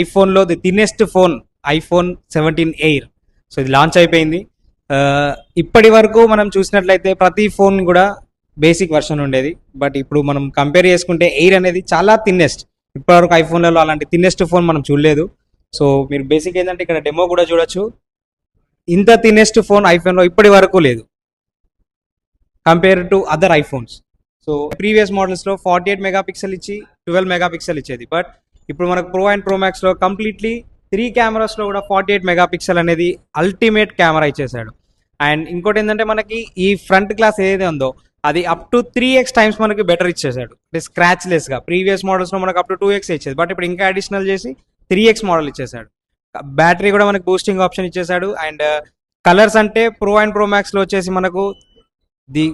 ఐఫోన్లో the thinnest phone iPhone seventeen air. So ఇది launch అయిపోయింది. ఇప్పటి వరకు మనం చూసినట్లయితే ప్రతి ఫోన్ కూడా బేసిక్ వర్షన్ ఉండేది. బట్ ఇప్పుడు మనం కంపేర్ చేసుకుంటే ఎయిర్ అనేది చాలా థిన్నెస్ట్ ఇప్పటివరకు ఐఫోన్లలో అలాంటి థిన్నెస్ట్ ఫోన్ మనం చూడలేదు. సో మీరు బేసిక్ ఏంటంటే ఇక్కడ డెమో కూడా చూడొచ్చు. ఇంత థిన్నెస్ట్ ఫోన్ ఐఫోన్లో ఇప్పటి వరకు లేదు. Compare to other iPhones so previous మోడల్స్లో forty eight mega pixel ఇచ్చి ట్వెల్వ్ మెగా పిక్సెల్ ఇచ్చేది. బట్ ఇప్పుడు మనకు ప్రో అండ్ ప్రో మ్యాక్స్లో కంప్లీట్లీ త్రీ కెమెరాస్లో కూడా ఫార్టీ ఎయిట్ మెగాపిక్సెల్ అనేది అల్టిమేట్ కెమెరా ఇచ్చేసాడు అండ్ ఇంకోటి ఏంటంటే మనకి ఈ ఫ్రంట్ గ్లాస్ ఏదైతే ఉందో అది up to three x times మనకి బెటర్ ఇచ్చేసాడు అంటే స్క్రాచ్ లెస్గా ప్రీవియస్ మోడల్స్లో మనకు అప్ టు టూ ఎక్స్ ఇచ్చేది. బట్ ఇప్పుడు ఇంకా అడిషనల్ చేసి త్రీ ఎక్స్ మోడల్ ఇచ్చేసాడు బ్యాటరీ కూడా మనకి బూస్టింగ్ ఆప్షన్ ఇచ్చేసాడు అండ్ కలర్స్ అంటే ప్రో అండ్ ప్రో మ్యాక్స్లో వచ్చేసి మనకు the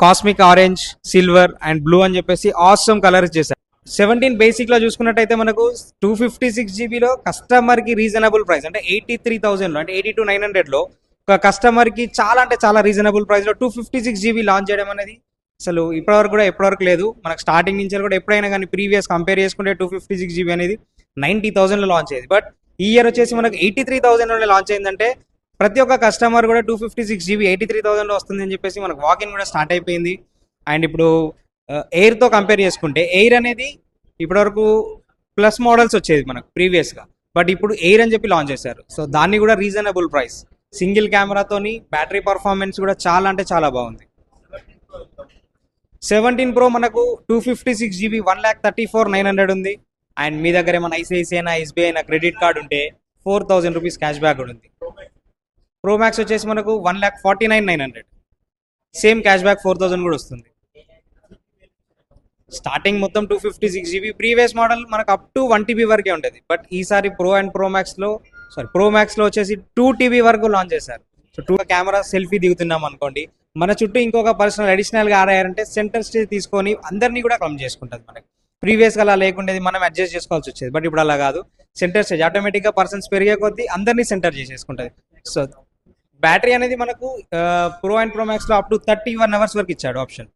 cosmic orange silver and blue అని చెప్పేసి ఆసమ్ కలర్ ఇచ్చేసాడు సెవెంటీన్ బేసిక్లో చూసుకున్నట్టయితే మనకు టూ ఫిఫ్టీ సిక్స్ జీబీలో కస్టమర్కి రీజనబుల్ ప్రైస్ అంటే ఎయిటీ త్రీ థౌసండ్ అంటే ఎయిటీ టు నైన్ హండ్రెడ్లో ఒక కస్టమర్కి చాలా అంటే చాలా రీజనబుల్ ప్రైస్లో two fifty six GB launch చేయడం అనేది అసలు ఇప్పటివరకు కూడా ఎప్పటివరకు లేదు. మనకు స్టార్టింగ్ నుంచి కూడా ఎప్పుడైనా కానీ ప్రీవియస్ కంపేర్ చేసుకుంటే టూ ఫిఫ్టీ సిక్స్ జీబీ అనేది నైన్టీ థౌసండ్లో లాంచ్ అయ్యేది. బట్ ఈ ఇయర్ వచ్చేసి మనకు ఎయిటీ త్రీ థౌసండ్లో లాంచ్ అయిందంటే ప్రతి ఒక్క కస్టమర్ కూడా two fifty six GB eighty three థౌసండ్లో వస్తుంది అని చెప్పేసి మనకు వాకిన్ కూడా స్టార్ట్ అయిపోయింది. అండ్ ఇప్పుడు ఎయిర్తో కంపేర్ చేసుకుంటే ఎయిర్ అనేది ఇప్పటివరకు ప్లస్ మోడల్స్ వచ్చేది మనకు ప్రీవియస్గా బట్ ఇప్పుడు ఎయిర్ అని చెప్పి లాంచ్ చేశారు. సో దాన్ని కూడా రీజనబుల్ ప్రైస్ సింగిల్ కెమెరాతోని బ్యాటరీ పర్ఫార్మెన్స్ కూడా చాలా అంటే చాలా బాగుంది. సెవెంటీన్ ప్రో మనకు two fifty six GB one lakh thirty four nine hundred ఉంది. అండ్ మీ దగ్గర ఏమైనా ఐసిఐసిఐ అయినా ఎస్బీఐ అయినా క్రెడిట్ కార్డ్ ఉంటే four thousand rupees cash back కూడా ఉంది. ప్రో మ్యాక్స్ వచ్చేసి మనకు one lakh forty nine nine hundred same cash back four thousand కూడా వస్తుంది. స్టార్టింగ్ మొత్తం two fifty six GB previous model మనకు అప్ టు వన్ టీబీ వరకే ఉండేది. బట్ ఈసారి ప్రో అండ్ ప్రో మ్యాక్స్లో సారీ ప్రో మ్యాక్స్లో వచ్చేసి టూ టీబీ వరకు లాంచ్ చేశారు. సో టూ కెమెరా సెల్ఫీ దిగుతున్నాం అనుకోండి. మన చుట్టూ ఇంకొక పర్సనల్ అడిషనల్గా సెంటర్ స్టేజ్ తీసుకొని అందరినీ కూడా కమ్ చేసుకుంటుంది మనకి. ప్రీవియస్గా అలా లేకుండేది మనం అడ్జస్ట్ చేసుకోవాల్సి వచ్చేది. బట్ ఇప్పుడు అలా కాదు. సెంటర్ స్టేజ్ ఆటోమేటిక్గా పర్సన్స్ పెరిగే కొద్దీ అందరినీ సెంటర్ చేసేసుకుంటుంది. సో బ్యాటరీ అనేది మనకు pro and pro మ్యాక్స్లో up to thirty one hours వరకు ఇచ్చాడు ఆప్షన్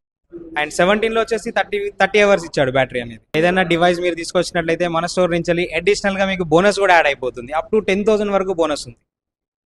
అండ్ సెవెంటీన్లో వచ్చేసి థర్టీ థర్టీ అవర్స్ ఇచ్చాడు బ్యాటరీ అనేది. ఏదైనా డివైస్ మీరు తీసుకొచ్చినట్లయితే మన స్టోర్ నుంచి అడిషనల్గా మీకు బోనస్ కూడా యాడ్ అయిపోతుంది. అప్ టు టెన్ థౌసండ్ వరకు బోనస్ ఉంది.